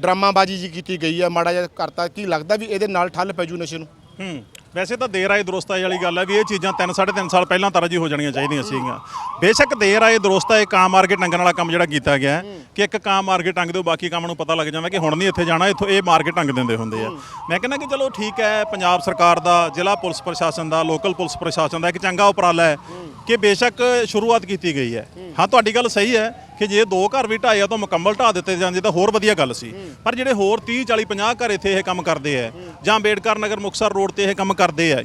ਡਰਾਮਾਬਾਜ਼ੀ ਜੀ ਕੀਤੀ ਗਈ ਹੈ ਮਾੜਾ ਜਿਹਾ ਕਰਤਾ। ਕੀ ਲੱਗਦਾ ਵੀ ਇਹਦੇ ਨਾਲ ਠੱਲ ਪੈ ਜੂ ਨਸ਼ੇ ਨੂੰ? ਹੂੰ ਵੈਸੇ ਤਾਂ ਦੇਰ ਆਏ ਦਰੁਸਤ ਆਏ ਵਾਲੀ ਗੱਲ ਹੈ ਵੀ ਇਹ ਚੀਜ਼ਾਂ 3 3.5 ਸਾਲ ਪਹਿਲਾਂ ਤਰਜੀ ਹੋ ਜਾਣੀਆਂ ਚਾਹੀਦੀਆਂ ਸੀਗੀਆਂ। ਬੇਸ਼ੱਕ ਦੇਰ ਆਏ ਦਰੁਸਤ ਆਏ ਕਾਂ ਮਾਰ ਕੇ ਟੰਗਣ ਵਾਲਾ ਕੰਮ ਜਿਹੜਾ ਕੀਤਾ ਗਿਆ ਕਿ ਇੱਕ ਕਾਂ ਮਾਰ ਕੇ ਟੰਗ ਦਿਓ ਬਾਕੀ ਕੰਮ ਨੂੰ ਪਤਾ ਲੱਗ ਜਾਂਦਾ ਕਿ ਹੁਣ ਨਹੀਂ ਇੱਥੇ ਜਾਣਾ ਇੱਥੋਂ ਇਹ ਮਾਰ ਕੇ ਟੰਗ ਦਿੰਦੇ ਹੁੰਦੇ ਆ। ਮੈਂ ਕਹਿੰਦਾ ਕਿ ਚਲੋ ਠੀਕ ਹੈ ਪੰਜਾਬ ਸਰਕਾਰ ਦਾ ਜ਼ਿਲ੍ਹਾ ਪੁਲਿਸ ਪ੍ਰਸ਼ਾਸਨ ਦਾ ਲੋਕਲ ਪੁਲਿਸ ਪ੍ਰਸ਼ਾਸਨ ਦਾ ਇੱਕ ਚੰਗਾ ਉਪਰਾਲਾ ਹੈ। ਕਿ ਬੇਸ਼ੱਕ ਸ਼ੁਰੂਆਤ ਕੀਤੀ ਗਈ ਹੈ। ਹਾਂ। ਤੁਹਾਡੀ ਗੱਲ ਸਹੀ ਹੈ ਕਿ ਜੇ ਦੋ ਘਰ ਵੀ ਢਾਏ ਆ ਤਾਂ ਮੁਕੰਮਲ ਢਾ ਦਿੱਤੇ ਜਾਂਦੇ ਤਾਂ ਹੋਰ ਵਧੀਆ ਗੱਲ ਸੀ। ਪਰ ਜਿਹੜੇ ਹੋਰ 30 40 50 ਘਰ ਇੱਥੇ ਇਹ ਕੰਮ ਕਰਦੇ ਆ ਜਾਂ ਅੰਬੇਡਕਰ ਨਗਰ ਮੁਕਸਰ ਰੋਡ ਤੇ ਇਹ ਕੰਮ ਕਰਦੇ ਆ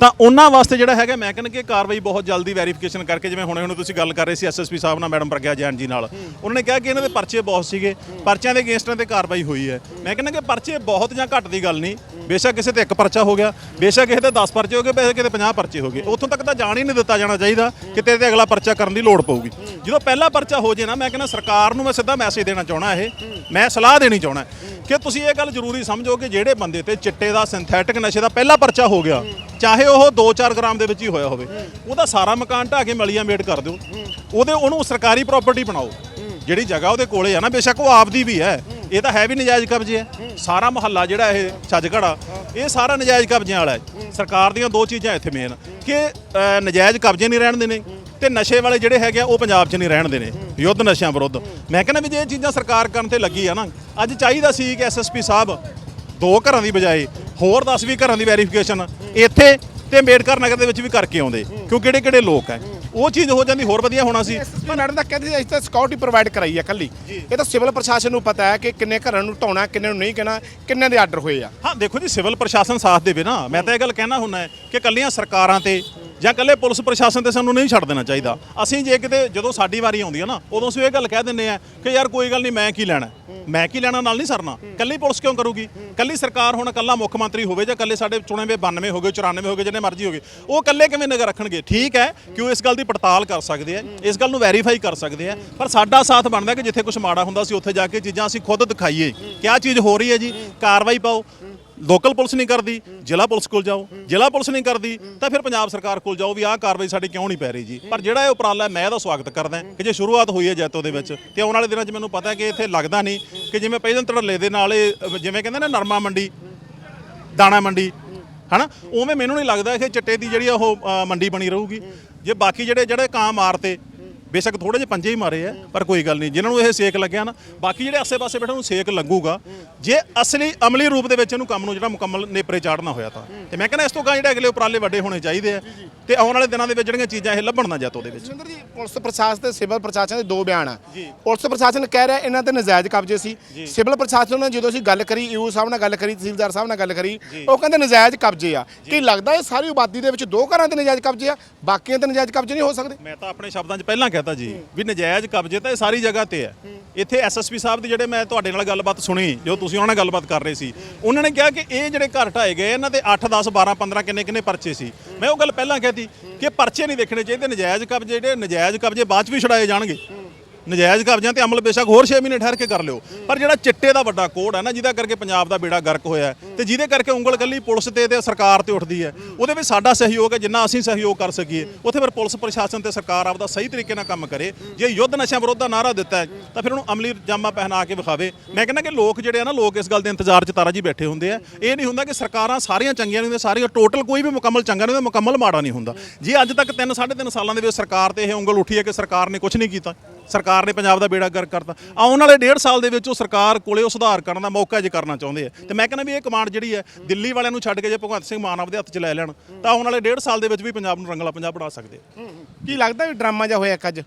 ਤਾਂ ਉਹਨਾਂ ਵਾਸਤੇ ਜਿਹੜਾ ਹੈਗਾ, ਮੈਂ ਕਹਿੰਦਾ ਕਿ ਕਾਰਵਾਈ ਬਹੁਤ ਜਲਦੀ ਵੈਰੀਫਿਕੇਸ਼ਨ ਕਰਕੇ, ਜਿਵੇਂ ਹੁਣੇ ਹੁਣੇ ਤੁਸੀਂ ਗੱਲ ਕਰ ਰਹੇ ਸੀ ਐਸਐਸਪੀ ਸਾਹਿਬ ਨਾਲ, ਮੈਡਮ ਪ੍ਰਗਿਆ ਜੈਨ ਜੀ ਨਾਲ। ਉਹਨਾਂ ਨੇ ਕਿਹਾ ਕਿ ਇਹਨਾਂ ਦੇ ਪਰਚੇ ਬਹੁਤ ਸੀਗੇ, ਪਰਚਿਆਂ ਦੇ ਅਗੇਂਸਟਾਂ ਤੇ ਕਾਰਵਾਈ ਹੋਈ ਹੈ। ਮੈਂ ਕਹਿੰਦਾ ਕਿ ਪਰਚੇ ਬਹੁਤ ਜਾਂ ਘੱਟ ਦੀ ਗੱਲ ਨਹੀਂ। ਬੇਸ਼ੱਕ ਕਿਸੇ ਤੇ ਇੱਕ ਪਰਚਾ ਹੋ ਗਿਆ, ਬੇਸ਼ੱਕ ਕਿਸੇ ਤੇ 10 ਪਰਚੇ ਹੋ ਗਏ, ਬੇਸ਼ੱਕ ਕਿਸੇ ਤੇ 50 ਪਰਚੇ ਹੋ ਗਏ। ਉੱਥੋਂ ਤੱਕ ਤਾਂ ਜਾਣ ਹੀ ਨਹੀਂ ਦਿੱਤਾ ਜਾਣਾ ਚਾਹੀਦਾ ਕਿ ਤੇਰੇ ਤੇ ਅਗਲਾ ਪਰਚਾ ਕਰਨ ਦੀ ਲੋੜ ਪਊਗੀ। ਜਦੋਂ ਪਹਿਲਾ ਪਰਚਾ ਹੋ ਜੇ ਨਾ, ਮੈਂ ਕਹਿੰਦਾ ਸਰਕਾਰ ਨੂੰ ਮੈਂ ਸਿੱਧਾ ਮੈਸੇਜ ਦੇਣਾ ਚਾਹਣਾ ਇਹ। ਮੈਂ ਸਲਾਹ ਦੇਣੀ ਚਾਹਣਾ ਕਿ ਤੁਸੀਂ ਇਹ ਗੱਲ ਜ਼ਰੂਰੀ ਸਮਝੋ ਕਿ ਜਿਹੜੇ ਬੰਦੇ ਤੇ ਚਿੱਟੇ ਦਾ ਸਿੰਥੈਟਿਕ ਨਸ਼ੇ ਦਾ ਪਹਿਲਾ ਪਰਚਾ ਹੋ ਗਿਆ, ਚਾਹੇ ਉਹ 2-4 ਗ੍ਰਾਮ ਦੇ ਵਿੱਚ ਹੀ ਹੋਇਆ ਹੋਵੇ ਉਹਦਾ ਸਾਰਾ ਮਕਾਨ ਢਾਹ ਕੇ ਮਲੀਆਂ ਮੇਟ ਕਰ ਦਿਓ। ਉਹਦੇ ਉਹਨੂੰ ਸਰਕਾਰੀ ਪ੍ਰਾਪਰਟੀ ਬਣਾਓ। ਜਿਹੜੀ ਜਗ੍ਹਾ ਉਹਦੇ ਕੋਲੇ ਆ ਨਾ ਬੇਸ਼ੱਕ ਉਹ ਆਪਦੀ ਵੀ ਹੈ। ਇਹ ਤਾਂ ਹੈ ਵੀ ਨਜਾਇਜ਼ ਕਬਜ਼ੇ ਹੈ। ਸਾਰਾ ਮਹੱਲਾ ਜਿਹੜਾ ਇਹ ਛੱਜਗੜਾ ਇਹ ਸਾਰਾ ਨਜਾਇਜ਼ ਕਬਜ਼ਿਆਂ ਵਾਲਾ ਹੈ। ਸਰਕਾਰ ਦੀਆਂ ਦੋ ਚੀਜ਼ਾਂ ਇੱਥੇ ਮੇਨ ਕਿ ਨਜਾਇਜ਼ ਕਬਜ਼ੇ ਨਹੀਂ ਰਹਿਣ ਦੇਣੇ ਤੇ ਨਸ਼ੇ ਵਾਲੇ ਜਿਹੜੇ ਹੈਗੇ ਆ ਉਹ ਪੰਜਾਬ 'ਚ ਨਹੀਂ ਰਹਿਣ ਦੇਣੇ। ਯੁੱਧ ਨਸ਼ਿਆਂ ਵਿਰੁੱਧ। ਮੈਂ ਕਹਿੰਦਾ ਵੀ ਜੇ ਇਹ ਚੀਜ਼ਾਂ ਸਰਕਾਰ ਕਰਨ ਤੇ ਲੱਗੀ ਆ ਨਾ ਅੱਜ ਚਾਹੀਦਾ ਸੀ ਕਿ ਐਸਐਸਪੀ ਸਾਹਿਬ ਦੋ ਘਰਾਂ ਦੀ ਬਜਾਏ ਹੋਰ 10 ਵੀ ਘਰਾਂ ਦੀ ਵੈਰੀਫਿਕੇਸ਼ਨ ਇੱਥੇ ਤੇ ਅੰਬੇਡਕਰ ਨਗਰ ਦੇ ਵਿੱਚ ਵੀ ਕਰਕੇ ਆਉਂਦੇ ਕਿਉਂ ਕਿਹੜੇ ਕਿਹੜੇ ਲੋਕ ਹੈ? ਉਹ ਚੀਜ਼ ਹੋ ਜਾਂਦੀ ਹੋਰ ਵਧੀਆ ਹੋਣਾ ਸੀ। ਐਸਐਸਪੀ ਮੈਡਮ ਤਾਂ ਕਹਿੰਦੇ ਅਸੀਂ ਤਾਂ ਸਿਕਿਉਰਿਟੀ ਪ੍ਰੋਵਾਈਡ ਕਰਾਈ ਹੈ ਕੱਲੀ ਇਹ ਤਾਂ ਸਿਵਲ ਪ੍ਰਸ਼ਾਸਨ ਨੂੰ ਪਤਾ ਹੈ ਕਿ ਕਿੰਨੇ ਘਰਾਂ ਨੂੰ ਢਾਉਣਾ ਕਿੰਨੇ ਨੂੰ ਨਹੀਂ ਕਹਿਣਾ ਕਿੰਨੇ ਦੇ ਆਰਡਰ ਹੋਏ ਆ। ਹਾਂ ਦੇਖੋ ਜੀ ਸਿਵਲ ਪ੍ਰਸ਼ਾਸਨ ਸਾਥ ਦੇਵੇ ਨਾ। ਮੈਂ ਤਾਂ ਇਹ ਗੱਲ ਕਹਿਣਾ ਹੁੰਦਾ ਕਿ ਕੱਲੀਆਂ ਸਰਕਾਰਾਂ ਤੇ ਜਾਂ ਇਕੱਲੇ ਪੁਲਿਸ ਪ੍ਰਸ਼ਾਸਨ ਤੇ ਸਾਨੂੰ ਨਹੀਂ ਛੱਡ ਦੇਣਾ ਚਾਹੀਦਾ। ਅਸੀਂ ਜੇ ਕਿਤੇ ਜਦੋਂ ਸਾਡੀ ਵਾਰੀ ਆਉਂਦੀ ਹੈ ਨਾ, ਉਦੋਂ ਅਸੀਂ ਇਹ ਗੱਲ ਕਹਿ ਦਿੰਦੇ ਆ ਕਿ ਯਾਰ ਕੋਈ ਗੱਲ ਨਹੀਂ, ਮੈਂ ਕੀ ਲੈਣਾ? ਮੈਂ ਕੀ ਲੈਣਾ ਨਾਲ ਨਹੀਂ ਸਰਨਾ? ਇਕੱਲੀ ਪੁਲਿਸ ਕਿਉਂ ਕਰੂਗੀ? ਇਕੱਲੀ ਸਰਕਾਰ ਹੁਣ ਇਕੱਲਾ ਮੁੱਖ ਮੰਤਰੀ ਹੋਵੇ ਜਾਂ ਇਕੱਲੇ ਸਾਡੇ ਚੁਣੇ ਹੋਏ 92 ਹੋ ਗਏ 94 ਹੋ ਗਏ, ਜਿੰਨੇ ਮਰਜ਼ੀ ਹੋ ਗਏ, ਉਹ ਇਕੱਲੇ ਕਿਵੇਂ ਨਜ਼ਰ ਰੱਖਣਗੇ? ਠੀਕ ਹੈ ਕਿ ਉਹ ਇਸ ਗੱਲ ਦੀ ਪੜਤਾਲ ਕਰ ਸਕਦੇ ਆ, ਇਸ ਗੱਲ ਨੂੰ ਵੈਰੀਫਾਈ ਕਰ ਸਕਦੇ ਆ, ਪਰ ਸਾਡਾ ਸਾਥ ਬਣਦਾ ਕਿ ਜਿੱਥੇ ਕੁਝ ਮਾੜਾ ਹੁੰਦਾ ਸੀ ਉੱਥੇ ਜਾ ਕੇ ਚੀਜ਼ਾਂ ਅਸੀਂ ਖੁਦ ਦਿਖਾਈਏ। ਕਿਆ ਚੀਜ਼ ਹੋ ਰਹੀ ਹੈ ਜੀ? ਕਾਰਵਾਈ ਪਾਓ। ਲੋਕਲ ਪੁਲਿਸ ਨਹੀਂ ਕਰਦੀ, ਜ਼ਿਲ੍ਹਾ ਪੁਲਿਸ ਕੋਲ ਜਾਓ, ਜ਼ਿਲ੍ਹਾ ਪੁਲਿਸ ਨਹੀਂ ਕਰਦੀ, ਤਾਂ ਫਿਰ ਪੰਜਾਬ ਸਰਕਾਰ ਕੋਲ ਜਾਓ ਵੀ ਆਹ ਕਾਰਵਾਈ ਸਾਡੀ ਕਿਉਂ ਨਹੀਂ ਪੈ ਰਹੀ ਜੀ। ਪਰ ਜਿਹੜਾ ਇਹ ਉਪਰਾਲਾ ਮੈਂ ਇਹਦਾ ਸਵਾਗਤ ਕਰਦਾ ਕਿ ਜੇ ਸ਼ੁਰੂਆਤ ਹੋਈ ਹੈ ਜੈਤੋ ਦੇ ਵਿੱਚ, ਤੇ ਆਉਣ ਵਾਲੇ ਦਿਨਾਂ 'ਚ ਮੈਨੂੰ ਪਤਾ ਕਿ ਇੱਥੇ ਲੱਗਦਾ ਨਹੀਂ ਕਿ ਜਿਵੇਂ ਪਹਿਲਾਂ ਧੜੱਲੇ ਦੇ ਨਾਲ ਇਹ ਜਿਵੇਂ ਕਹਿੰਦੇ ਨਾ ਨਰਮਾ ਮੰਡੀ, ਦਾਣਾ ਮੰਡੀ, ਹਨਾ? ਉਵੇਂ ਮੈਨੂੰ ਨਹੀਂ ਲੱਗਦਾ ਕਿ ਚਿੱਟੇ ਦੀ ਜਿਹੜੀ ਉਹ ਮੰਡੀ ਬਣੀ ਰਹੂਗੀ। ਜੇ ਬਾਕੀ ਜਿਹੜੇ ਜਿਹੜੇ ਕਾਂ ਮਾਰਤੇ ਬੇਸ਼ੱਕ ਥੋੜੇ ਜਿਹੇ ਪੰਜੇ ਹੀ ਮਾਰੇ ਆ ਪਰ ਕੋਈ ਗੱਲ ਨਹੀਂ। ਜਿਨ੍ਹਾਂ ਨੂੰ ਇਹ ਸੇਕ ਲੱਗਿਆ ਨਾ ਬਾਕੀ ਜਿਹੜੇ ਆਸੇ-ਪਾਸੇ ਬੈਠੇ ਨੂੰ ਸੇਕ ਲੱਗੂਗਾ। ਜੇ ਅਸਲੀ ਅਮਲੀ ਰੂਪ ਦੇ ਵਿੱਚ ਇਹਨੂੰ ਕੰਮ ਨੂੰ ਜਿਹੜਾ ਮੁਕੰਮਲ ਨੇਪਰੇ ਚਾੜਨਾ ਹੋਇਆ ਤਾਂ। ਤੇ ਮੈਂ ਕਹਿੰਦਾ ਇਸ ਤੋਂ ਗਾਂ ਜਿਹੜੇ ਅਗਲੇ ਉਪਰਾਲੇ ਵੱਡੇ ਹੋਣੇ ਚਾਹੀਦੇ ਆ। ਤੇ ਆਉਣ ਵਾਲੇ ਦਿਨਾਂ ਦੇ ਵਿੱਚ ਜਿਹੜੀਆਂ ਚੀਜ਼ਾਂ ਇਹ ਲੱਭਣ ਨਾ ਜਾਤੋ ਦੇ ਵਿੱਚ। ਸੁਰਿੰਦਰ ਜੀ ਪੁਲਿਸ ਪ੍ਰਸ਼ਾਸਨ ਤੇ ਸਿਵਲ ਪ੍ਰਸ਼ਾਸਨ ਦੇ ਦੋ ਬਿਆਨ ਆ। ਪੁਲਿਸ ਪ੍ਰਸ਼ਾਸਨ ਕਹਿ ਰਿਹਾ ਇਹਨਾਂ ਤੇ ਨਜਾਇਜ਼ ਕਬਜ਼ੇ ਸੀ। ਸਿਵਲ ਪ੍ਰਸ਼ਾਸਨ ਨਾਲ ਜਦੋਂ ਅਸੀਂ ਗੱਲ ਕਰੀ ਯੂ ਸਾਹਿਬ ਨਾਲ ਗੱਲ ਕਰੀ ਤਹਿਸੀਲਦਾਰ ਸਾਹਿਬ ਨਾਲ ਗੱਲ ਕਰੀ ਉਹ ਕਹਿੰਦੇ ਨਜਾਇਜ਼ ਕਬਜ਼ੇ ਆ। ਕੀ ਲੱਗਦਾ ਇਹ ਸਾਰੀ ਆਬਾਦੀ ਦੇ ਵਿੱਚ ਦੋ ਘਰਾਂ ਤੇ ਨਜਾਇਜ਼ ਕਬਜ਼ੇ ਆ? ਬਾਕੀਆਂ ਤੇ ਨਜਾਇਜ਼ ਕਬਜ਼ੇ ਨਹੀਂ ਹੋ ਸਕਦੇ? ਮੈਂ ਤਾਂ ਆਪਣੇ ਸ਼ਬਦਾਂ 'ਚ ਪਹਿਲਾਂ ਕਹਤਾ ਜੀ। ਵੀ ਨਜਾਇਜ਼ ਕਬਜ਼ੇ ਤਾਂ ਇਹ ਸਾਰੀ ਜਗ੍ਹਾ ਤੇ ਹੈ। ਇੱਥੇ ਐਸਐਸਪੀ ਸਾਹਿਬ ਦੀ ਜਿਹੜੇ ਮੈਂ ਤੁਹਾਡੇ ਨਾਲ ਗੱਲਬਾਤ ਸੁਣੀ, ਜੋ ਤੁਸੀਂ ਉਹਨਾਂ ਨਾਲ ਗੱਲਬਾਤ ਕਰ ਰਹੇ ਸੀ, ਉਹਨਾਂ ਨੇ ਕਿਹਾ ਕਿ ਇਹ ਜਿਹੜੇ ਘਰ ਢਾਏ ਗਏ, ਇਹਨਾਂ ਤੇ 8 10 12 15 ਕਿੰਨੇ ਕਿੰਨੇ ਪਰਚੇ ਸੀ। ਮੈਂ ਉਹ ਗੱਲ ਪਹਿਲਾਂ ਕਹਿਤੀ ਕਿ ਪਰਚੇ ਨਹੀਂ ਦੇਖਣੇ ਚਾਹੀਦੇ, ਨਜਾਇਜ਼ ਕਬਜ਼ੇ ਜਿਹੜੇ ਨਜਾਇਜ਼ ਕਬਜ਼ੇ ਬਾਅਦ ਚ ਵੀ ਛੁਡਾਏ ਜਾਣਗੇ। ਨਜਾਇਜ਼ ਕਬਜ਼ਿਆਂ ਤੇ ਅਮਲ ਬੇਸ਼ੱਕ ਹੋਰ 6 ਮਹੀਨੇ ਠਹਿਰ ਕੇ ਕਰ ਲਿਓ। ਪਰ ਜਿਹੜਾ ਚਿੱਟੇ ਦਾ ਵੱਡਾ ਕੋਡ ਹੈ ਨਾ, ਜਿਹਦਾ ਕਰਕੇ ਪੰਜਾਬ ਦਾ ਬੇੜਾ ਗਰਕ ਹੋਇਆ ਹੈ, ਤੇ ਜਿਹਦੇ ਕਰਕੇ ਉਂਗਲ ਕੱਲੀ ਪੁਲਿਸ ਤੇ ਤੇ ਸਰਕਾਰ ਤੇ ਉੱਠਦੀ ਹੈ, ਉਹਦੇ ਵਿੱਚ ਸਾਡਾ ਸਹਿਯੋਗ ਹੈ, ਜਿੰਨਾ ਅਸੀਂ ਸਹਿਯੋਗ ਕਰ ਸਕੀਏ। ਉੱਥੇ ਫਿਰ ਪੁਲਿਸ ਪ੍ਰਸ਼ਾਸਨ ਤੇ ਸਰਕਾਰ ਆਪਦਾ ਸਹੀ ਤਰੀਕੇ ਨਾਲ ਕੰਮ ਕਰੇ। ਜੇ ਯੁੱਧ ਨਸ਼ਿਆਂ ਵਿਰੁੱਧ ਦਾ ਨਾਰਾ ਦਿੱਤਾ ਹੈ, ਤਾਂ ਫਿਰ ਉਹਨੂੰ ਅਮਲੀ ਜਾਮਾ ਪਹਿਨਾ ਕੇ ਵਿਖਾਵੇ। ਮੈਂ ਕਹਿੰਦਾ ਕਿ ਲੋਕ ਜਿਹੜੇ ਆ ਨਾ, ਲੋਕ ਇਸ ਗੱਲ ਦੇ ਇੰਤਜ਼ਾਰ 'ਚ ਤਾਰਾ ਜੀ ਬੈਠੇ ਹੁੰਦੇ ਆ। ਇਹ ਨਹੀਂ ਹੁੰਦਾ ਕਿ ਸਰਕਾਰਾਂ ਸਾਰੀਆਂ ਚੰਗੀਆਂ ਨਹੀਂ ਹੁੰਦੀਆਂ, ਸਾਰੀਆਂ ਟੋਟਲ ਕੋਈ ਵੀ ਮੁਕੰਮਲ ਚੰਗਾ ਨਹੀਂ ਹੁੰਦਾ, ਮੁਕੰਮਲ ਮਾੜਾ ਨਹੀਂ ਹੁੰਦਾ। ਜੇ ਅੱਜ ਤੱਕ 3 3.5 ਸਾਲਾਂ ਦੇ ਵਿੱਚ ਸਰਕਾਰ ਤੇ ਇਹ ਉਂਗਲ ਉੱਠੀ ਹੈ ਕਿ ਸਰਕਾਰ ਨੇ ਕੁਝ ਨਹੀਂ ਕੀਤਾ ਸਰਕਾਰ ਨੇ ਪੰਜਾਬ ਦਾ ਬੇੜਾ ਗਰਕ ਕਰਤਾ। ਆਉਣ ਵਾਲੇ 1.5 ਸਾਲ ਦੇ ਵਿੱਚ ਉਹ ਸਰਕਾਰ ਕੋਲੇ ਉਹ ਸੁਧਾਰ ਕਰਨ ਦਾ ਮੌਕਾ ਜੇ ਕਰਨਾ ਚਾਹੁੰਦੇ ਆ। ਤੇ ਮੈਂ ਕਹਿੰਦਾ ਵੀ ਇਹ ਕਮਾਂਡ ਜਿਹੜੀ ਹੈ ਦਿੱਲੀ ਵਾਲਿਆਂ ਨੂੰ ਛੱਡ ਕੇ ਜੇ ਭਗਵੰਤ ਸਿੰਘ ਮਾਨ ਆਪਦੇ ਹੱਥ 'ਚ ਲੈ ਲੈਣ ਤਾਂ ਆਉਣ ਵਾਲੇ 1.5 ਸਾਲ ਦੇ ਵਿੱਚ ਵੀ ਪੰਜਾਬ ਨੂੰ ਰੰਗਲਾ ਪੰਜਾਬ ਬਣਾ ਸਕਦੇ ਕੀ ਲੱਗਦਾ ਵੀ ਡਰਾਮਾ ਜਿਹਾ ਹੋਇਆ ਇੱਕ ਅੱਜ?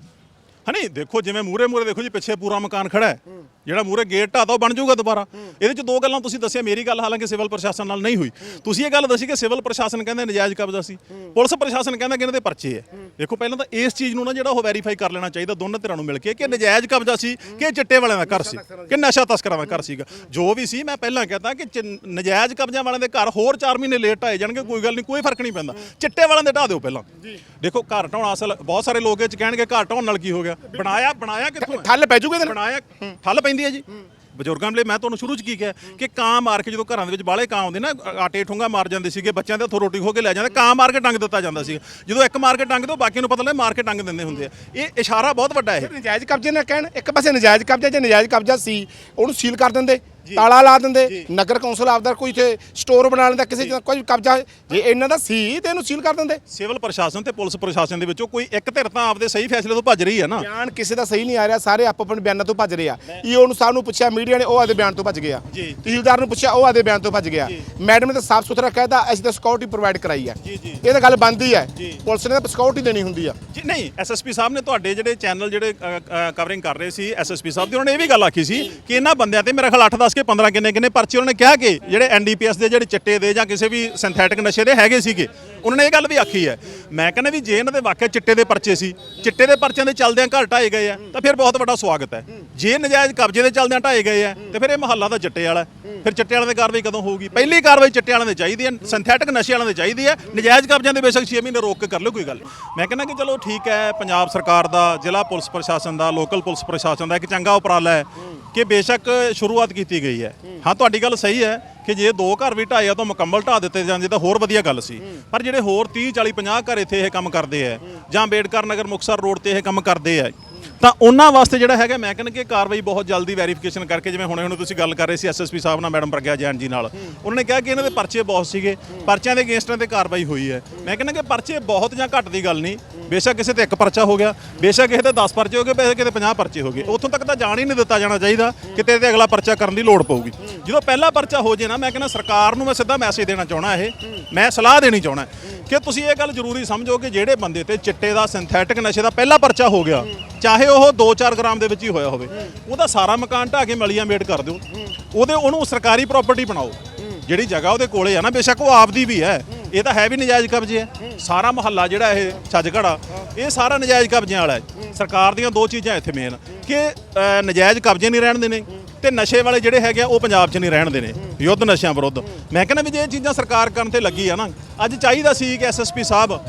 ਹਣੀ ਦੇਖੋ ਜਿਵੇਂ ਮੂਰੇ ਮੂਰੇ ਦੇਖੋ ਜੀ ਪਿੱਛੇ ਪੂਰਾ ਮਕਾਨ ਖੜਾ ਹੈ। ਜਿਹੜਾ ਮੂਰੇ ਗੇਟ ਢਾਤਾ ਉਹ ਬਣ ਜਾਊਗਾ ਦੁਬਾਰਾ। ਇਹਦੇ ਚ ਦੋ ਗੱਲਾਂ ਤੁਸੀਂ ਦੱਸਿਆ ਮੇਰੀ ਗੱਲ ਹਾਲਾਂਕਿ ਸਿਵਲ ਪ੍ਰਸ਼ਾਸਨ ਨਾਲ ਨਹੀਂ ਹੋਈ। ਤੁਸੀਂ ਇਹ ਗੱਲ ਦੱਸੀ ਕਿ ਸਿਵਲ ਪ੍ਰਸ਼ਾਸਨ ਕਹਿੰਦੇ ਨਜਾਇਜ਼ ਕਬਜ਼ਾ ਸੀ। ਪੁਲਿਸ ਪ੍ਰਸ਼ਾਸਨ ਕਹਿੰਦਾ ਕਿ ਇਹਨਾਂ ਦੇ ਪਰਚੇ ਹੈ। ਦੇਖੋ ਪਹਿਲਾਂ ਤਾਂ ਇਸ ਚੀਜ਼ ਨੂੰ ਨਾ ਜਿਹੜਾ ਉਹ ਵੈਰੀਫਾਈ ਕਰ ਲੈਣਾ ਚਾਹੀਦਾ ਦੋਨਾਂ ਧਿਰਾਂ ਨੂੰ ਮਿਲ ਕੇ ਕਿ ਨਜਾਇਜ਼ ਕਬਜ਼ਾ ਸੀ ਕਿ ਚਿੱਟੇ ਵਾਲਿਆਂ ਦਾ ਘਰ ਸੀ ਕਿ ਨਸ਼ਾ ਤਸਕਰਾਂ ਦਾ ਘਰ ਸੀਗਾ। ਜੋ ਵੀ ਸੀ ਮੈਂ ਪਹਿਲਾਂ ਕਹਤਾ ਕਿ ਨਜਾਇਜ਼ ਕਬਜ਼ਿਆਂ ਵਾਲਿਆਂ ਦੇ ਘਰ ਹੋਰ 4 ਮਹੀਨੇ ਲੇਟ ਆਏ ਜਾਣਗੇ ਕੋਈ ਗੱਲ ਨਹੀਂ ਕੋਈ ਫ਼ਰਕ ਨਹੀਂ ਪੈਂਦਾ। ਚਿੱਟੇ ਵਾਲਿਆਂ ਦੇ ਢਾ ਦਿਓ ਪਹਿਲਾਂ। ਦੇਖੋ ਘਰ ਢਾਉਣਾ ਅਸਲ ਬਹੁਤ ਸਾਰੇ ਲੋਕ ਇਹ ਚ ਕਹਿਣਗੇ ਘਰ ਢਾਉਣ ਨਾਲ ਕੀ ਹੋ ਗਿਆ? ਬਣਾਇਆ ਬਣਾਇਆ ਕਿੱਥੋਂ ਹੈ? ਠੱਲ ਪੈ ਜੂਗੇ ਬਣਾਇਆ ਠੱਲ ਪੈਂਦੀ ਹੈ ਜੀ? ਬਜ਼ੁਰਗਾਂ ਲਈ ਮੈਂ ਤੁਹਾਨੂੰ ਸ਼ੁਰੂ ਚ ਕੀ ਕਿਹਾ ਕਿ ਕਾਂ ਮਾਰ ਕੇ ਜਦੋਂ ਘਰਾਂ ਦੇ ਵਿੱਚ ਬਾਲੇ ਕਾਂ ਆਉਂਦੇ ਨਾ ਆਟੇ ਠੁੰਗਾ ਮਾਰ ਜਾਂਦੇ ਸੀਗੇ, ਬੱਚਿਆਂ ਦੇ ਹੱਥੋਂ ਰੋਟੀ ਖੋ ਕੇ ਲੈ ਜਾਂਦੇ, ਕਾਂ ਮਾਰ ਕੇ ਟੰਗ ਦਿੱਤਾ ਜਾਂਦਾ ਸੀ ਜਦੋਂ ਇੱਕ ਮਾਰ ਕੇ ਟੰਗ ਦਿਓ ਬਾਕੀ ਨੂੰ ਪਤਾ ਲੱਗੇ ਮਾਰ ਕੇ ਟੰਗ ਦਿੰਦੇ ਹੁੰਦੇ ਆ। ਇਹ ਇਸ਼ਾਰਾ ਬਹੁਤ ਵੱਡਾ ਹੈ। ਨਜਾਇਜ਼ ਕਬਜ਼ੇ ਨਾ ਕਹਿਣ, ਇੱਕ ਪਾਸੇ ਨਜਾਇਜ਼ ਕਬਜ਼ਾ, ਜੇ ਨਜਾਇਜ਼ ਕਬਜ਼ਾ ਸੀ, ਉਹਨੂੰ ਸੀਲ ਕਰ ਦਿੰਦੇ। ਤਾਲਾ ਲਾ ਦਿੰਦੇ ਨਗਰ ਕੌਂਸਲ ਆਪਦਾ ਕੋਈ ਇੱਥੇ ਸਟੋਰ ਬਣਾ ਲੈਂਦਾ ਕਿਸੇ ਦਾ ਕੋਈ ਕਬਜ਼ਾ ਜੇ ਇਹਨਾਂ ਦਾ ਸੀ ਤੇ ਇਹਨੂੰ ਸੀਲ ਕਰ ਦਿੰਦੇ। ਸਿਵਲ ਪ੍ਰਸ਼ਾਸਨ ਤੇ ਪੁਲਿਸ ਪ੍ਰਸ਼ਾਸਨ ਦੇ ਵਿੱਚੋਂ ਕੋਈ ਇੱਕ ਧਿਰ ਤਾਂ ਆਪਦੇ ਸਹੀ ਫੈਸਲੇ ਤੋਂ ਭੱਜ ਰਹੀ ਹੈ ਨਾ। ਬਿਆਨ ਕਿਸੇ ਦਾ ਸਹੀ ਨਹੀਂ ਆ ਰਿਹਾ ਸਾਰੇ ਆਪੋ ਆਪਣੇ ਬਿਆਨਾਂ ਤੋਂ ਭੱਜ ਰਹੇ ਆ। ਈਓ ਨੂੰ ਸਾਹਿਬ ਨੂੰ ਪੁੱਛਿਆ ਮੀਡੀਆ ਨੇ ਉਹ ਆਦੇ ਬਿਆਨ ਤੋਂ ਭੱਜ ਗਿਆ। ਤਹਿਸੀਲਦਾਰ ਨੂੰ ਪੁੱਛਿਆ ਉਹ ਆਦੇ ਬਿਆਨ ਤੋਂ ਭੱਜ ਗਿਆ। ਮੈਡਮ ਨੇ ਤਾਂ ਸਾਫ਼ ਸੁਥਰਾ ਕਹਿਤਾ ਅਸੀਂ ਤਾਂ ਸਿਕਿਉਰਿਟੀ ਪ੍ਰੋਵਾਈਡ ਕਰਾਈ ਹੈ। ਇਹ ਤਾਂ ਗੱਲ ਬੰਦੀ ਹੈ। ਪੁਲਿਸ ਨੇ ਤਾਂ ਸਿਕਿਉਰਿਟੀ ਦੇਣੀ ਹੁੰਦੀ ਆ। ਜੀ ਨਹੀਂ ਐਸਐਸਪੀ ਸਾਹਿਬ ਨੇ ਤੁਹਾਡੇ ਜਿਹੜੇ ਚੈਨਲ ਜਿਹੜੇ ਕਵਰਿੰਗ ਕਰ ਰਹੇ ਸੀ ਐਸਐਸਪੀ ਸਾਹਿਬ ਦੀ ਉਹਨਾਂ ਨੇ ਇਹ ਵੀ ਗੱਲ ਆਖੀ ਸੀ ਕਿ ਇਹਨਾਂ ਬੰਦਿਆਂ ਤੇ ਮੇਰੇ ਖਿਆਲ 8 10 ਕੇ 15 ਕਿੰਨੇ ਕਿੰਨੇ ਪਰਚੇ ਉਹਨਾਂ ਨੇ ਕਿਹਾ ਕਿ ਜਿਹੜੇ ਐਨਡੀਪੀਐਸ ਦੇ, ਜਿਹੜੇ ਚਿੱਟੇ ਦੇ ਜਾਂ ਕਿਸੇ ਵੀ ਸਿੰਥੈਟਿਕ ਨਸ਼ੇ ਦੇ ਹੈਗੇ ਸੀਗੇ, ਉਹਨਾਂ ਨੇ ਇਹ ਗੱਲ ਵੀ ਆਖੀ ਹੈ। ਮੈਂ ਕਹਿੰਦਾ ਵੀ ਜੇ ਇਹਨਾਂ ਦੇ ਵਾਕਿਆ ਚਿੱਟੇ ਦੇ ਪਰਚੇ ਸੀ, ਚਿੱਟੇ ਦੇ ਪਰਚਿਆਂ ਦੇ ਚੱਲਦਿਆਂ ਘਰ ਢਾਏ ਗਏ ਆ, ਤਾਂ ਫਿਰ ਬਹੁਤ ਵੱਡਾ ਸਵਾਗਤ ਹੈ। ਜੇ ਨਜਾਇਜ਼ ਕਬਜ਼ੇ ਦੇ ਚੱਲਦਿਆਂ ਢਾਏ ਗਏ ਆ, ਤੇ ਫਿਰ ਇਹ ਮਹੱਲਾ ਦਾ ਚਿੱਟੇ ਵਾਲਾ ਫਿਰ ਚਿੱਟੇ ਵਾਲਿਆਂ ਦੀ ਕਾਰਵਾਈ ਕਦੋਂ ਹੋਊਗੀ? ਪਹਿਲੀ ਕਾਰਵਾਈ ਚਿੱਟੇ ਵਾਲਿਆਂ ਦੇ ਚਾਹੀਦੀ ਹੈ ਸਿੰਥੈਟਿਕ ਨਸ਼ੇ ਵਾਲਿਆਂ ਦੀ ਚਾਹੀਦੀ ਹੈ। ਨਜਾਇਜ਼ ਕਬਜ਼ਿਆਂ ਦੇ ਬੇਸ਼ੱਕ 6 ਮਹੀਨੇ ਰੋਕ ਕੇ ਕਰ ਲਿਓ, ਕੋਈ ਗੱਲ ਮੈਂ ਕਹਿੰਦਾ ਕਿ ਚਲੋ ਠੀਕ ਹੈ, ਪੰਜਾਬ ਸਰਕਾਰ ਦਾ, ਜ਼ਿਲ੍ਹਾ ਪੁਲਿਸ ਪ੍ਰਸ਼ਾਸਨ ਦਾ ਲੋਕਲ ਪੁਲਿਸ ਪ੍ਰਸ਼ਾਸਨ ਦਾ ਇੱਕ ਚੰਗਾ ਉਪਰਾਲਾ ਹੈ ਕਿ ਬੇਸ਼ੱਕ ਸ਼ੁਰੂਆਤ ਕੀਤੀ ਗਈ ਹੈ। ਹਾਂ ਤੁਹਾਡੀ ਗੱਲ ਸਹੀ ਹੈ ਕਿ ਜੇ ਦੋ ਘਰ ਵੀ ਢਾਏ ਆ ਤਾਂ ਮੁਕੰਮਲ ਢਾ ਦਿੱਤੇ ਜਾਂਦੇ ਤਾਂ ਹੋਰ ਵਧੀਆ ਗੱਲ ਸੀ। ਪਰ ਜਿਹੜੇ ਹੋਰ 30 40 50 ਘਰ ਇੱਥੇ ਇਹ ਕੰਮ ਕਰਦੇ ਆ ਜਾਂ ਅੰਬੇਡਕਰ ਨਗਰ ਮੁਕਸਰ ਰੋਡ ਤੇ ਇਹ ਕੰਮ ਕਰਦੇ ਆ ਤਾਂ ਉਹਨਾਂ ਵਾਸਤੇ ਜਿਹੜਾ ਹੈਗਾ, ਮੈਂ ਕਹਿੰਦਾ ਕਿ ਕਾਰਵਾਈ ਬਹੁਤ ਜਲਦੀ ਵੈਰੀਫਿਕੇਸ਼ਨ ਕਰਕੇ, ਜਿਵੇਂ ਹੁਣੇ ਹੁਣੇ ਤੁਸੀਂ ਗੱਲ ਕਰ ਰਹੇ ਸੀ ਐਸਐਸਪੀ ਸਾਹਿਬ ਨਾਲ, ਮੈਡਮ ਪ੍ਰਗਿਆ ਜੈਨ ਜੀ ਨਾਲ। ਉਹਨਾਂ ਨੇ ਕਿਹਾ ਕਿ ਇਹਨਾਂ ਦੇ ਪਰਚੇ ਬਹੁਤ ਸੀਗੇ, ਪਰਚਿਆਂ ਦੇ ਅਗੇਂਸਟਾਂ ਤੇ ਕਾਰਵਾਈ ਹੋਈ ਹੈ। ਮੈਂ ਕਹਿੰਦਾ ਕਿ ਪਰਚੇ ਬਹੁਤ ਜਾਂ ਘੱਟ ਦੀ ਗੱਲ ਨਹੀਂ, ਬੇਸ਼ੱਕ ਕਿਸੇ ਤੇ ਇੱਕ ਪਰਚਾ ਹੋ ਗਿਆ, ਬੇਸ਼ੱਕ ਕਿਸੇ ਤੇ 10 ਪਰਚੇ ਹੋ ਗਏ, ਬੇਸ਼ੱਕ ਕਿਸੇ ਤੇ 50 ਪਰਚੇ ਹੋ ਗਏ। ਉੱਥੋਂ ਤੱਕ ਤਾਂ ਜਾਣ ਹੀ ਨਹੀਂ ਦਿੱਤਾ ਜਾਣਾ ਚਾਹੀਦਾ ਕਿ ਤੇਰੇ ਤੇ ਅਗਲਾ ਪਰਚਾ ਕਰਨ ਦੀ ਲੋੜ ਪਊਗੀ। ਜਦੋਂ ਪਹਿਲਾ ਪਰਚਾ ਹੋ ਜੇ ਨਾ, ਮੈਂ ਕਹਿੰਦਾ ਸਰਕਾਰ ਨੂੰ ਮੈਂ ਸਿੱਧਾ ਮੈਸੇਜ ਦੇਣਾ ਚਾਹਣਾ ਇਹ, ਮੈਂ ਸਲਾਹ ਦੇਣੀ ਚਾਹਣਾ ਕਿ ਤੁਸੀਂ ਇਹ ਗੱਲ ਜ਼ਰੂਰੀ ਸਮਝੋ ਕਿ ਜਿਹੜੇ ਬੰਦੇ ਤੇ ਚਿੱਟੇ ਦਾ ਸਿੰਥੈਟਿਕ ਨਸ਼ੇ ਦਾ ਪਹਿਲਾ ਪਰਚਾ ਹੋ ਗਿਆ, ਚਾਹੇ ਉਹ 2-4 ਗ੍ਰਾਮ ਦੇ ਵਿੱਚ ਹੀ ਹੋਇਆ ਹੋਵੇ, ਉਹਦਾ ਸਾਰਾ ਮਕਾਨ ਢਾਹ ਕੇ ਮਲੀਆਂ ਮੇਟ ਕਰ ਦਿਓ। ਉਹਦੇ, ਉਹਨੂੰ ਸਰਕਾਰੀ ਪ੍ਰਾਪਰਟੀ ਬਣਾਓ। ਜਿਹੜੀ ਜਗ੍ਹਾ ਉਹਦੇ ਕੋਲੇ ਆ ਨਾ, ਬੇਸ਼ੱਕ ਉਹ ਆਪਦੀ ਵੀ ਹੈ। ਇਹ ਤਾਂ ਹੈ ਵੀ ਨਜਾਇਜ਼ ਕਬਜ਼ੇ ਹੈ ਸਾਰਾ ਮਹੱਲਾ ਜਿਹੜਾ ਇਹ ਛੱਜਗੜਾ ਇਹ ਸਾਰਾ ਨਜਾਇਜ਼ ਕਬਜ਼ਿਆਂ ਵਾਲਾ ਹੈ। ਸਰਕਾਰ ਦੀਆਂ ਦੋ ਚੀਜ਼ਾਂ ਇੱਥੇ ਮੇਨ ਕਿ ਨਜਾਇਜ਼ ਕਬਜ਼ੇ ਨਹੀਂ ਰਹਿਣ ਦੇਣੇ ਤੇ ਨਸ਼ੇ ਵਾਲੇ ਜਿਹੜੇ ਹੈਗੇ ਆ, ਉਹ ਪੰਜਾਬ 'ਚ ਨਹੀਂ ਰਹਿਣ ਦੇਣੇ। ਯੁੱਧ ਨਸ਼ਿਆਂ ਵਿਰੁੱਧ। ਮੈਂ ਕਹਿੰਦਾ ਵੀ ਜੇ ਇਹ ਚੀਜ਼ਾਂ ਸਰਕਾਰ ਕਰਨ ਤੇ ਲੱਗੀ ਆ ਨਾ, ਅੱਜ ਚਾਹੀਦਾ ਸੀ ਕਿ ਐਸਐਸਪੀ ਸਾਹਿਬ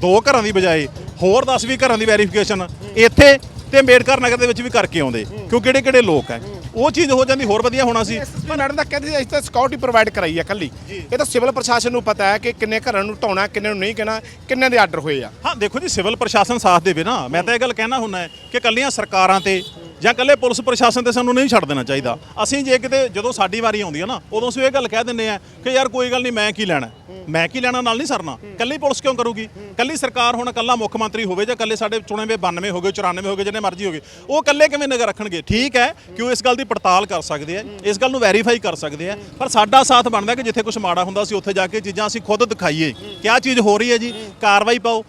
ਦੋ ਘਰਾਂ ਦੀ ਬਜਾਏ ਹੋਰ 10 ਵੀ ਘਰਾਂ ਦੀ ਵੈਰੀਫਿਕੇਸ਼ਨ ਇੱਥੇ ਤੇ ਅੰਬੇਡਕਰ ਨਗਰ ਦੇ ਵਿੱਚ ਵੀ ਕਰਕੇ ਆਉਂਦੇ ਕਿਉਂ ਕਿਹੜੇ ਕਿਹੜੇ ਲੋਕ ਹੈ? ਉਹ ਚੀਜ਼ ਹੋ ਜਾਂਦੀ ਹੋਰ ਵਧੀਆ ਹੋਣਾ ਸੀ। ਐਸਐਸਪੀ ਮੈਡਮ ਦਾ ਕਹਿੰਦੇ ਅਸੀਂ ਤਾਂ ਸਿਕਿਉਰਿਟੀ ਪ੍ਰੋਵਾਈਡ ਕਰਾਈ ਹੈ ਕੱਲੀ ਇਹ ਤਾਂ ਸਿਵਲ ਪ੍ਰਸ਼ਾਸਨ ਨੂੰ ਪਤਾ ਹੈ ਕਿ ਕਿੰਨੇ ਘਰਾਂ ਨੂੰ ਢਾਉਣਾ ਕਿੰਨੇ ਨੂੰ ਨਹੀਂ ਕਹਿਣਾ ਕਿੰਨੇ ਦੇ ਆਰਡਰ ਹੋਏ ਆ। ਹਾਂ ਦੇਖੋ ਜੀ ਸਿਵਲ ਪ੍ਰਸ਼ਾਸਨ ਸਾਥ ਦੇਵੇ ਨਾ। ਮੈਂ ਤਾਂ ਇਹ ਗੱਲ ਕਹਿਣਾ ਹੁੰਦਾ ਕਿ ਕੱਲੀਆਂ ਸਰਕਾਰਾਂ ਤੇ ਜਾਂ ਕੱਲੇ ਪੁਲਿਸ ਪ੍ਰਸ਼ਾਸਨ ਤੇ ਸਾਨੂੰ ਨਹੀਂ ਛੱਡ ਦੇਣਾ ਚਾਹੀਦਾ। ਅਸੀਂ ਜੇ ਕਿਤੇ ਜਦੋਂ ਸਾਡੀ ਵਾਰੀ ਆਉਂਦੀ ਹੈ ਨਾ, ਉਦੋਂ ਅਸੀਂ ਇਹ ਗੱਲ ਕਹਿ ਦਿੰਦੇ ਆ ਕਿ ਯਾਰ ਕੋਈ ਗੱਲ ਨਹੀਂ, ਮੈਂ ਕੀ ਲੈਣਾ? ਮੈਂ ਕੀ ਲੈਣਾ ਨਾਲ ਨਹੀਂ ਸਰਨਾ? ਕੱਲੀ ਪੁਲਿਸ ਕਿਉਂ ਕਰੂਗੀ? ਕੱਲੀ ਸਰਕਾਰ ਹੁਣ ਕੱਲਾ ਮੁੱਖ ਮੰਤਰੀ ਹੋਵੇ ਜਾਂ ਕੱਲੇ ਸਾਡੇ ਚੁਣੇ ਹੋਏ 92 ਹੋ ਗਏ 94 ਹੋ ਗਏ, ਜਿੰਨੇ ਮਰਜ਼ੀ ਹੋ ਗਏ, ਉਹ ਕੱਲੇ ਕਿਵੇਂ ਨਗਰ ਰੱਖਣਗੇ? ਠੀਕ ਹੈ ਕਿ ਉਹ ਇਸ ਗੱਲ ਦੀ ਪੜਤਾਲ ਕਰ ਸਕਦੇ ਆ, ਇਸ ਗੱਲ ਨੂੰ ਵੈਰੀਫਾਈ ਕਰ ਸਕਦੇ ਆ, ਪਰ ਸਾਡਾ ਸਾਥ ਬਣਦਾ ਕਿ ਜਿੱਥੇ ਕੁਝ ਮਾੜਾ ਹੁੰਦਾ ਸੀ ਉੱਥੇ ਜਾ ਕੇ ਚੀਜ਼ਾਂ ਅਸੀਂ ਖੁਦ ਦਿਖਾਈਏ। ਕਿਆ ਚੀਜ਼ ਹੋ ਰਹੀ ਹੈ ਜੀ? ਕਾਰਵਾਈ ਪਾਓ।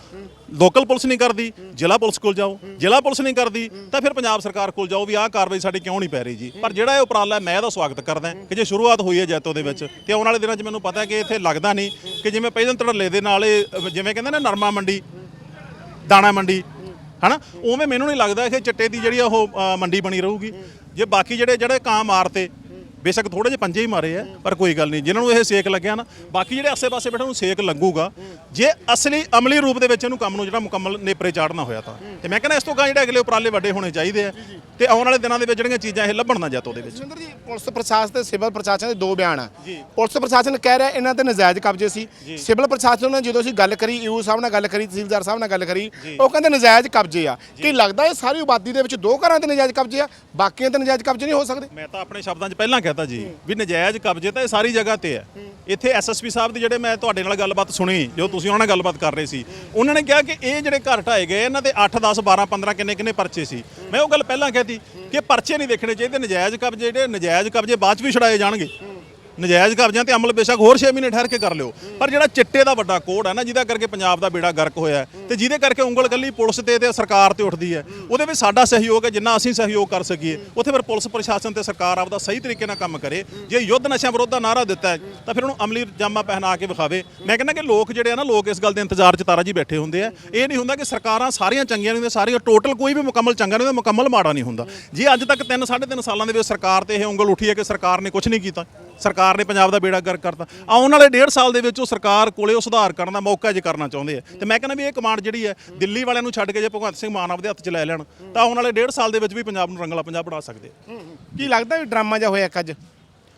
ਲੋਕਲ ਪੁਲਿਸ ਨਹੀਂ ਕਰਦੀ ਜ਼ਿਲ੍ਹਾ ਪੁਲਿਸ ਕੋਲ ਜਾਓ ਜ਼ਿਲ੍ਹਾ ਪੁਲਿਸ ਨਹੀਂ ਕਰਦੀ ਤਾਂ ਫਿਰ ਪੰਜਾਬ ਸਰਕਾਰ ਕੋਲ ਜਾਓ ਵੀ ਆਹ ਕਾਰਵਾਈ ਸਾਡੀ ਕਿਉਂ ਨਹੀਂ ਪੈ ਰਹੀ ਜੀ। ਪਰ ਜਿਹੜਾ ਇਹ ਉਪਰਾਲਾ ਹੈ, ਮੈਂ ਇਹਦਾ ਸਵਾਗਤ ਕਰਦਾ ਕਿ ਜੇ ਸ਼ੁਰੂਆਤ ਹੋਈ ਹੈ ਜੈਤੋ ਦੇ ਵਿੱਚ ਤੇ ਆਉਣ ਵਾਲੇ ਦਿਨਾਂ 'ਚ ਮੈਨੂੰ ਪਤਾ ਹੈ ਕਿ ਇੱਥੇ ਲੱਗਦਾ ਨਹੀਂ ਕਿ ਜਿਵੇਂ ਪਹਿਲਾਂ ਧੜੱਲੇ ਦੇ ਨਾਲ ਇਹ ਜਿਵੇਂ ਕਹਿੰਦੇ ਨਾ ਨਰਮਾ ਮੰਡੀ ਦਾਣਾ ਮੰਡੀ ਹਨਾ? ਉਵੇਂ ਮੈਨੂੰ ਨਹੀਂ ਲੱਗਦਾ ਕਿ ਚਿੱਟੇ ਦੀ ਜਿਹੜੀ ਉਹ ਮੰਡੀ ਬਣੀ ਰਹੂਗੀ। ਜੇ ਬਾਕੀ ਜਿਹੜੇ ਜਿਹੜੇ ਕਾਂ ਮਾਰਤੇ ਬੇਸ਼ੱਕ ਥੋੜੇ ਜਿਹੇ ਪੰਜੇ ਹੀ ਮਾਰੇ ਆ ਪਰ ਕੋਈ ਗੱਲ ਨਹੀਂ। ਜਿਨ੍ਹਾਂ ਨੂੰ ਇਹ ਸੇਕ ਲੱਗਿਆ ਨਾ ਬਾਕੀ ਜਿਹੜੇ ਆਸੇ-ਪਾਸੇ ਬੈਠੇ ਨੂੰ ਸੇਕ ਲੱਗੂਗਾ। ਜੇ ਅਸਲੀ ਅਮਲੀ ਰੂਪ ਦੇ ਵਿੱਚ ਇਹਨੂੰ ਕੰਮ ਨੂੰ ਜਿਹੜਾ ਮੁਕੰਮਲ ਨੇਪਰੇ ਚਾੜਨਾ ਹੋਇਆ ਤਾਂ। ਤੇ ਮੈਂ ਕਹਿੰਦਾ ਇਸ ਤੋਂ ਗਾਂ ਜਿਹੜੇ ਅਗਲੇ ਉਪਰਾਲੇ ਵੱਡੇ ਹੋਣੇ ਚਾਹੀਦੇ ਆ। ਤੇ ਆਉਣ ਵਾਲੇ ਦਿਨਾਂ ਦੇ ਵਿੱਚ ਜਿਹੜੀਆਂ ਚੀਜ਼ਾਂ ਇਹ ਲੱਭਣ ਨਾ ਜੱਤੋ ਦੇ ਵਿੱਚ। ਸੁਰਿੰਦਰ ਜੀ ਪੁਲਿਸ ਪ੍ਰਸ਼ਾਸਨ ਤੇ ਸਿਵਲ ਪ੍ਰਸ਼ਾਸਨ ਦੇ ਦੋ ਬਿਆਨ ਆ। ਪੁਲਿਸ ਪ੍ਰਸ਼ਾਸਨ ਕਹਿ ਰਿਹਾ ਇਹਨਾਂ ਤੇ ਨਜਾਇਜ਼ ਕਬਜ਼ੇ ਸੀ। ਸਿਵਲ ਪ੍ਰਸ਼ਾਸਨ ਨਾਲ ਜਦੋਂ ਅਸੀਂ ਗੱਲ ਕਰੀ ਯੂ ਸਾਹਿਬ ਨਾਲ ਗੱਲ ਕਰੀ ਤਹਿਸੀਲਦਾਰ ਸਾਹਿਬ ਨਾਲ ਗੱਲ ਕਰੀ ਉਹ ਕਹਿੰਦੇ ਨਜਾਇਜ਼ ਕਬਜ਼ੇ ਆ। ਕੀ ਲੱਗਦਾ ਇਹ ਸਾਰੀ ਆਬਾਦੀ ਦੇ ਵਿੱਚ ਦੋ ਘਰਾਂ ਤੇ ਨਜਾਇਜ਼ ਕਬਜ਼ੇ ਆ? ਬਾਕੀਆਂ ਤੇ ਨਜਾਇਜ਼ ਕਬਜ਼ੇ ਨਹੀਂ ਹੋ ਸਕਦੇ? ਮੈਂ ਤਾਂ ਆਪਣੇ ਸ਼ਬਦਾਂ 'ਚ ਪਹਿਲਾਂ ਕਹਿਤਾ ਜੀ ਵੀ ਨਜਾਇਜ਼ ਕਬਜ਼ੇ ਤਾਂ ਇਹ ਸਾਰੀ ਜਗ੍ਹਾ ਤੇ ਹੈ। ਇੱਥੇ ਐਸਐਸਪੀ ਸਾਹਿਬ ਦੀ ਜਿਹੜੇ ਮੈਂ ਤੁਹਾਡੇ ਨਾਲ ਗੱਲਬਾਤ ਸੁਣੀ ਜੋ ਤੁਸੀਂ ਉਹਨਾਂ ਨਾਲ ਗੱਲਬਾਤ ਕਰ ਰਹੇ ਸੀ ਉਹਨਾਂ ਨੇ ਕਿਹਾ ਕਿ ਇਹ ਜਿਹੜੇ ਘਰ ਢਾਏ ਗਏ ਇਹਨਾਂ ਦੇ 8 10 12 15 ਕਿੰਨੇ ਕਿੰਨੇ ਪਰਚੇ ਸੀ। ਮੈਂ ਉਹ ਗੱਲ ਪਹਿਲਾਂ ਕਹਿਤੀ ਕਿ ਪਰਚੇ ਨਹੀਂ ਦੇਖਣੇ ਚਾਹੀਦੇ ਨਜਾਇਜ਼ ਕਬਜ਼ੇ ਜਿਹੜੇ ਨਜਾਇਜ਼ ਕਬਜ਼ੇ ਬਾਅਦ ਚ ਵੀ ਛੁਡਾਏ ਜਾਣਗੇ। ਨਜਾਇਜ਼ ਕਬਜ਼ਿਆਂ ਤੇ ਅਮਲ ਬੇਸ਼ੱਕ ਹੋਰ 6 ਮਹੀਨੇ ਠਹਿਰ ਕੇ ਕਰ ਲਿਓ। ਪਰ ਜਿਹੜਾ ਚਿੱਟੇ ਦਾ ਵੱਡਾ ਕੋਡ ਹੈ ਨਾ, ਜਿਹਦਾ ਕਰਕੇ ਪੰਜਾਬ ਦਾ ਬੇੜਾ ਗਰਕ ਹੋਇਆ ਹੈ ਤੇ ਜਿਹਦੇ ਕਰਕੇ ਉਂਗਲ ਕੱਲੀ ਪੁਲਿਸ ਤੇ ਤੇ ਸਰਕਾਰ ਤੇ ਉੱਠਦੀ ਹੈ, ਉਹਦੇ ਵਿੱਚ ਸਾਡਾ ਸਹਿਯੋਗ ਹੈ ਜਿੰਨਾ ਅਸੀਂ ਸਹਿਯੋਗ ਕਰ ਸਕੀਏ। ਉੱਥੇ ਫਿਰ ਪੁਲਿਸ ਪ੍ਰਸ਼ਾਸਨ ਤੇ ਸਰਕਾਰ ਆਪਦਾ ਸਹੀ ਤਰੀਕੇ ਨਾਲ ਕੰਮ ਕਰੇ। ਜੇ ਯੁੱਧ ਨਸ਼ਿਆਂ ਵਿਰੁੱਧ ਦਾ ਨਾਰਾ ਦਿੱਤਾ ਹੈ, ਤਾਂ ਫਿਰ ਉਹਨੂੰ ਅਮਲੀ ਜਾਮਾ ਪਹਿਨਾ ਕੇ ਵਿਖਾਵੇ। ਮੈਂ ਕਹਿੰਦਾ ਕਿ ਲੋਕ ਜਿਹੜੇ ਆ ਨਾ, ਲੋਕ ਇਸ ਗੱਲ ਦੇ ਇੰਤਜ਼ਾਰ 'ਚ ਤਾਰਾ ਜੀ ਬੈਠੇ ਹੁੰਦੇ ਆ। ਇਹ ਨਹੀਂ ਹੁੰਦਾ ਕਿ ਸਰਕਾਰਾਂ ਸਾਰੀਆਂ ਚੰਗੀਆਂ ਨਹੀਂ ਹੁੰਦੀਆਂ, ਸਾਰੀਆਂ ਟੋਟਲ ਕੋਈ ਵੀ ਮੁਕੰਮਲ ਚੰਗਾ ਨਹੀਂ ਹੁੰਦਾ, ਮੁਕੰਮਲ ਮਾੜਾ ਨਹੀਂ ਹੁੰਦਾ। ਜੇ ਅੱਜ ਤੱਕ 3 3.5 ਸਾਲਾਂ ਦੇ ਵਿੱਚ ਸਰਕਾਰ ਤੇ ਇਹ ਉਂਗਲ ਉੱਠੀ ਹੈ ਕਿ ਸਰਕਾਰ ਨੇ ਕੁਝ ਨਹੀਂ ਕੀਤਾ ਸਰਕਾਰ ਨੇ ਪੰਜਾਬ ਦਾ ਬੇੜਾ ਗਰਕ ਕਰਤਾ। ਆਉਣ ਵਾਲੇ 1.5 ਸਾਲ ਦੇ ਵਿੱਚ ਉਹ ਸਰਕਾਰ ਕੋਲੇ ਉਹ ਸੁਧਾਰ ਕਰਨ ਦਾ ਮੌਕਾ ਜੇ ਕਰਨਾ ਚਾਹੁੰਦੇ ਆ। ਤੇ ਮੈਂ ਕਹਿੰਦਾ ਵੀ ਇਹ ਕਮਾਂਡ ਜਿਹੜੀ ਹੈ ਦਿੱਲੀ ਵਾਲਿਆਂ ਨੂੰ ਛੱਡ ਕੇ ਜੇ ਭਗਵੰਤ ਸਿੰਘ ਮਾਨ ਆਪਦੇ ਹੱਥ 'ਚ ਲੈ ਲੈਣ ਤਾਂ ਆਉਣ ਵਾਲੇ 1.5 ਸਾਲ ਦੇ ਵਿੱਚ ਵੀ ਪੰਜਾਬ ਨੂੰ ਰੰਗਲਾ ਪੰਜਾਬ ਬਣਾ ਸਕਦੇ ਆ। ਕੀ ਲੱਗਦਾ ਵੀ ਡਰਾਮਾ ਜਿਹਾ ਹੋਇਆ ਇੱਕ ਅੱਜ?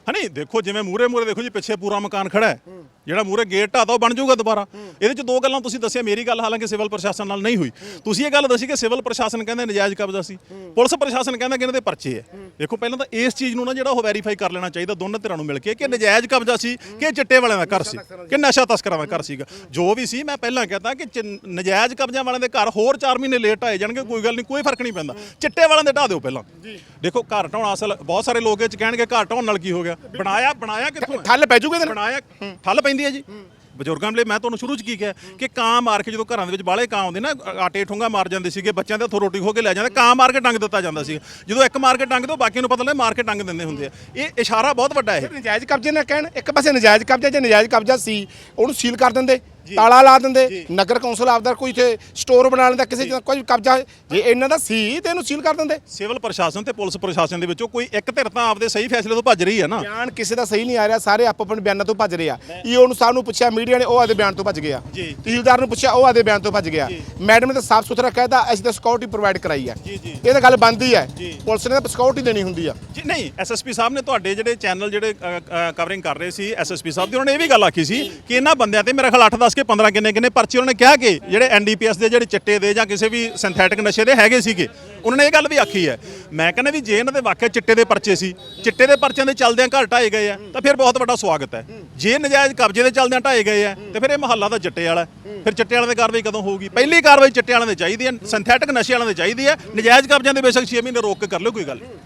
ਹਣੀ ਦੇਖੋ ਜਿਵੇਂ ਮੂਰੇ ਮੂਰੇ ਦੇਖੋ ਜੀ ਪਿੱਛੇ ਪੂਰਾ ਮਕਾਨ ਖੜਾ ਹੈ। ਜਿਹੜਾ ਮੂਰੇ ਗੇਟ ਢਾਤਾ ਉਹ ਬਣ ਜਾਊਗਾ ਦੁਬਾਰਾ। ਇਹਦੇ ਚ ਦੋ ਗੱਲਾਂ ਤੁਸੀਂ ਦੱਸਿਆ ਮੇਰੀ ਗੱਲ ਹਾਲਾਂਕਿ ਸਿਵਲ ਪ੍ਰਸ਼ਾਸਨ ਨਾਲ ਨਹੀਂ ਹੋਈ। ਤੁਸੀਂ ਇਹ ਗੱਲ ਦੱਸੀ ਕਿ ਸਿਵਲ ਪ੍ਰਸ਼ਾਸਨ ਕਹਿੰਦੇ ਨਜਾਇਜ਼ ਕਬਜ਼ਾ ਸੀ। ਪੁਲਿਸ ਪ੍ਰਸ਼ਾਸਨ ਕਹਿੰਦਾ ਕਿ ਇਹਨਾਂ ਦੇ ਪਰਚੇ ਹੈ। ਦੇਖੋ ਪਹਿਲਾਂ ਤਾਂ ਇਸ ਚੀਜ਼ ਨੂੰ ਨਾ ਜਿਹੜਾ ਉਹ ਵੈਰੀਫਾਈ ਕਰ ਲੈਣਾ ਚਾਹੀਦਾ ਦੋਨਾਂ ਧਿਰਾਂ ਨੂੰ ਮਿਲ ਕੇ ਕਿ ਨਜਾਇਜ਼ ਕਬਜ਼ਾ ਸੀ ਕਿ ਚਿੱਟੇ ਵਾਲਿਆਂ ਦਾ ਘਰ ਸੀ ਕਿ ਨਸ਼ਾ ਤਸਕਰਾਂ ਦਾ ਘਰ ਸੀਗਾ। ਜੋ ਵੀ ਸੀ ਮੈਂ ਪਹਿਲਾਂ ਕਹਤਾ ਕਿ ਨਜਾਇਜ਼ ਕਬਜ਼ਿਆਂ ਵਾਲਿਆਂ ਦੇ ਘਰ ਹੋਰ 4 ਮਹੀਨੇ ਲੇਟ ਆਏ ਜਾਣਗੇ ਕੋਈ ਗੱਲ ਨਹੀਂ ਕੋਈ ਫ਼ਰਕ ਨਹੀਂ ਪੈਂਦਾ। ਚਿੱਟੇ ਵਾਲਿਆਂ ਦੇ ਢਾ ਦਿਓ ਪਹਿਲਾਂ। ਦੇਖੋ ਘਰ ਢਾਉਣਾ ਅਸਲ ਬਹੁਤ ਸਾਰੇ ਲੋਕ ਇਹ ਚ ਕਹਿਣਗੇ ਘਰ ਢਾਉਣ ਨਾਲ ਕੀ ਹੋ ਗਿਆ? ਬਣਾਇਆ ਬਣਾਇਆ ਕਿੱਥੋਂ? ਠੱਲ ਪੈ ਜੂਗੇ ਬਣਾਇਆ ਠੱਲ ਪੈਂਦੀ ਹੈ ਜੀ। ਬਜ਼ੁਰਗਾਂ ਲਈ ਮੈਂ ਤੁਹਾਨੂੰ ਸ਼ੁਰੂ ਚ ਕੀ ਕਿਹਾ ਕਿ ਕਾਂ ਮਾਰ ਕੇ ਜਦੋਂ ਘਰਾਂ ਦੇ ਵਿੱਚ ਬਾਲੇ ਕਾਂ ਆਉਂਦੇ ਨਾ ਆਟੇ ਠੁੰਗਾ ਮਾਰ ਜਾਂਦੇ ਸੀਗੇ ਬੱਚਿਆਂ ਦੇ ਹੱਥੋਂ ਰੋਟੀ ਖੋ ਕੇ ਲੈ ਜਾਂਦੇ ਕਾਂ ਮਾਰ ਕੇ ਡੰਗ ਦਿੱਤਾ ਜਾਂਦਾ ਸੀ ਜਦੋਂ ਇੱਕ ਮਾਰ ਕੇ ਡੰਗ ਦੋ ਬਾਕੀ ਨੂੰ ਪਤਾ ਲੱਗੇ ਮਾਰ ਕੇ ਡੰਗ ਦਿੰਦੇ ਹੁੰਦੇ ਆ। ਇਹ ਇਸ਼ਾਰਾ ਬਹੁਤ ਵੱਡਾ ਹੈ ਨਜਾਇਜ਼ ਕਬਜ਼ੇ ਨਾ ਕਹਿਣ ਇੱਕ ਪਾਸੇ ਨਜਾਇਜ਼ ਕਬਜ਼ਾ ਜੇ ਨਜਾਇਜ਼ ਕਬਜ਼ਾ ਸੀ ਉਹਨੂੰ ਸੀਲ ਕਰ ਦਿੰਦੇ। ਤਾਲਾ ਲਾ ਦਿੰਦੇ। ਨਗਰ ਕੌਂਸਲ ਆਪਦਾ ਕੋਈ ਇੱਥੇ ਸਟੋਰ ਬਣਾ ਲੈਂਦਾ ਕਿਸੇ ਚ ਕੋਈ ਕਬਜ਼ਾ ਜੇ ਇਹਨਾਂ ਦਾ ਸੀ ਤੇ ਇਹਨੂੰ ਸੀਲ ਕਰ ਦਿੰਦੇ। ਸਿਵਲ ਪ੍ਰਸ਼ਾਸਨ ਤੇ ਪੁਲਿਸ ਪ੍ਰਸ਼ਾਸਨ ਦੇ ਵਿੱਚੋਂ ਕੋਈ ਇੱਕ ਧਿਰ ਤਾਂ ਆਪਦੇ ਸਹੀ ਫੈਸਲੇ ਤੋਂ ਭੱਜ ਰਹੀ ਹੈ ਨਾ। ਬਿਆਨ ਕਿਸੇ ਦਾ ਸਹੀ ਨਹੀਂ ਆ ਰਿਹਾ ਸਾਰੇ ਆਪੋ ਆਪਣੇ ਬਿਆਨਾਂ ਤੋਂ ਭੱਜ ਰਹੇ ਆ। ਈਓ ਨੂੰ ਸਾਹਿਬ ਨੂੰ ਪੁੱਛਿਆ ਮੀਡੀਆ ਨੇ ਉਹ ਆਦੇ ਬਿਆਨ ਤੋਂ ਭੱਜ ਗਿਆ। ਤਹਿਸੀਲਦਾਰ ਨੂੰ ਪੁੱਛਿਆ ਉਹ ਆਦੇ ਬਿਆਨ ਤੋਂ ਭੱਜ ਗਿਆ ਮੈਡਮ ਨੇ ਤਾਂ ਸਾਫ਼ ਸੁਥਰਾ ਕਹਿਤਾ ਅਸੀਂ ਤਾਂ ਸਿਕਿਉਰਿਟੀ ਪ੍ਰੋਵਾਈਡ ਕਰਾਈ ਹੈ। ਇਹ ਤਾਂ ਗੱਲ ਬੰਦੀ ਹੈ। ਪੁਲਿਸ ਨੇ ਤਾਂ ਸਿਕਿਉਰਿਟੀ ਦੇਣੀ ਹੁੰਦੀ ਆ। ਜੀ ਨਹੀਂ ਐਸਐਸਪੀ ਸਾਹਿਬ ਨੇ ਤੁਹਾਡੇ ਜਿਹੜੇ ਚੈਨਲ ਜਿਹੜੇ ਕਵਰਿੰਗ ਕਰ ਰਹੇ ਸੀ ਐਸਐਸਪੀ ਸਾਹਿਬ ਦੀ ਉਹਨਾਂ ਨੇ ਇਹ ਵੀ ਗੱਲ ਆਖੀ ਸੀ ਕਿ ਇਹਨਾਂ ਬੰਦਿਆਂ ਤੇ ਮੇਰੇ ਖਿਆਲ 8 10 ਕੇ 15 ਕਿੰਨੇ ਕਿੰਨੇ ਪਰਚੇ ਉਹਨਾਂ ਨੇ ਕਿਹਾ ਕਿ ਜਿਹੜੇ ਐਨਡੀਪੀਐਸ ਦੇ, ਜਿਹੜੇ ਚਿੱਟੇ ਦੇ ਜਾਂ ਕਿਸੇ ਵੀ ਸਿੰਥੈਟਿਕ ਨਸ਼ੇ ਦੇ ਹੈਗੇ ਸੀਗੇ, ਉਹਨਾਂ ਨੇ ਇਹ ਗੱਲ ਵੀ ਆਖੀ ਹੈ। ਮੈਂ ਕਹਿੰਦਾ ਵੀ ਜੇ ਇਹਨਾਂ ਦੇ ਵਾਕਿਆ ਚਿੱਟੇ ਦੇ ਪਰਚੇ ਸੀ, ਚਿੱਟੇ ਦੇ ਪਰਚਿਆਂ ਦੇ ਚੱਲਦਿਆਂ ਘਰ ਢਾਏ ਗਏ ਆ, ਤਾਂ ਫਿਰ ਬਹੁਤ ਵੱਡਾ ਸਵਾਗਤ ਹੈ। ਜੇ ਨਜਾਇਜ਼ ਕਬਜ਼ੇ ਦੇ ਚੱਲਦਿਆਂ ਢਾਏ ਗਏ ਆ, ਤੇ ਫਿਰ ਇਹ ਮਹੱਲਾ ਦਾ ਚਿੱਟੇ ਵਾਲਾ ਫਿਰ ਚਿੱਟੇ ਵਾਲਿਆਂ ਦੀ ਕਾਰਵਾਈ ਕਦੋਂ ਹੋਊਗੀ? ਪਹਿਲੀ ਕਾਰਵਾਈ ਚਿੱਟੇ ਵਾਲਿਆਂ ਦੇ ਚਾਹੀਦੀ ਹੈ ਸਿੰਥੈਟਿਕ ਨਸ਼ੇ ਵਾਲਿਆਂ ਦੀ ਚਾਹੀਦੀ ਹੈ। ਨਜਾਇਜ਼ ਕਬਜ਼ਿਆਂ ਦੇ ਬੇਸ਼ੱਕ 6 ਮਹੀਨੇ ਰੋਕ ਕੇ ਕਰ ਲਿਓ, ਕੋਈ ਗੱਲ ਨਹੀਂ।